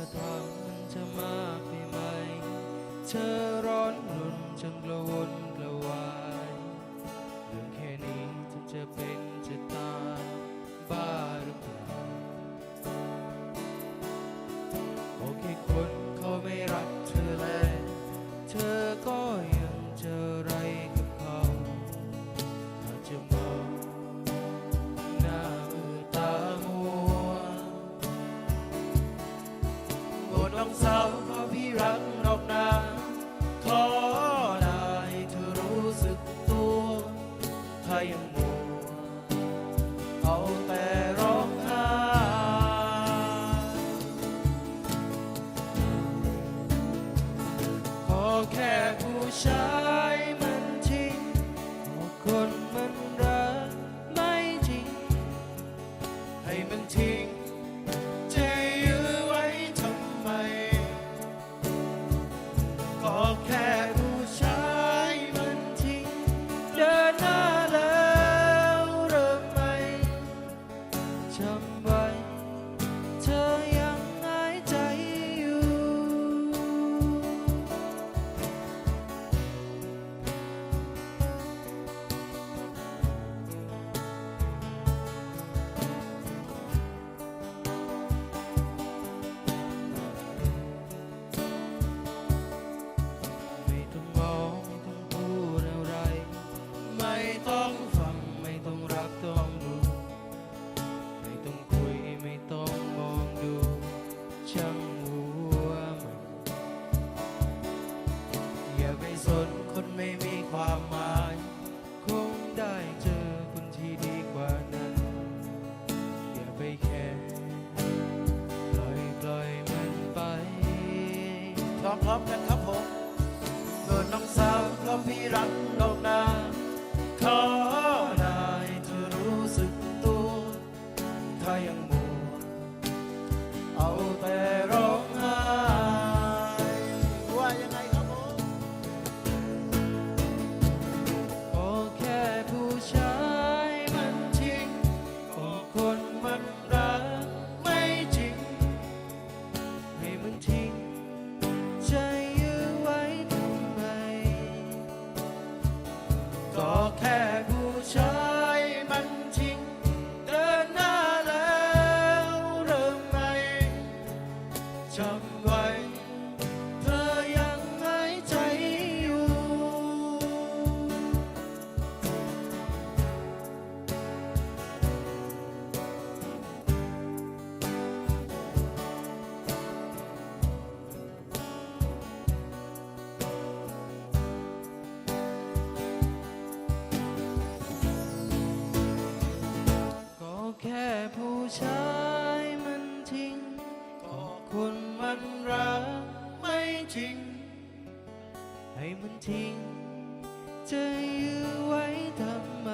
ธอทำมันจะมากไปไหม เธอร้อนรุนจนกระวน น้องสาวเพราะพี่รักนอกนาท้อลายเธอรู้สึกตัวถ้ายังมัวเอา้องพร้อมกันครับผมเกิดน้องสาวเพราะพี่รักน้องนาขอ stock have นรักไม่จริง ให้มันทิ้ง จะยื้อไว้ทำไม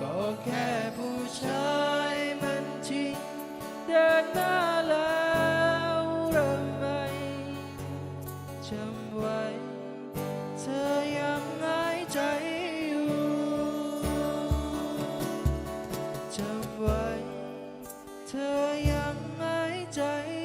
ก็แค่ผู้ชายมันทิ้งเดินหน้าแล้วเริ่มใหม่จำไว้ เธอยังหายใจอยู่จำไว้ เธอยังหา 在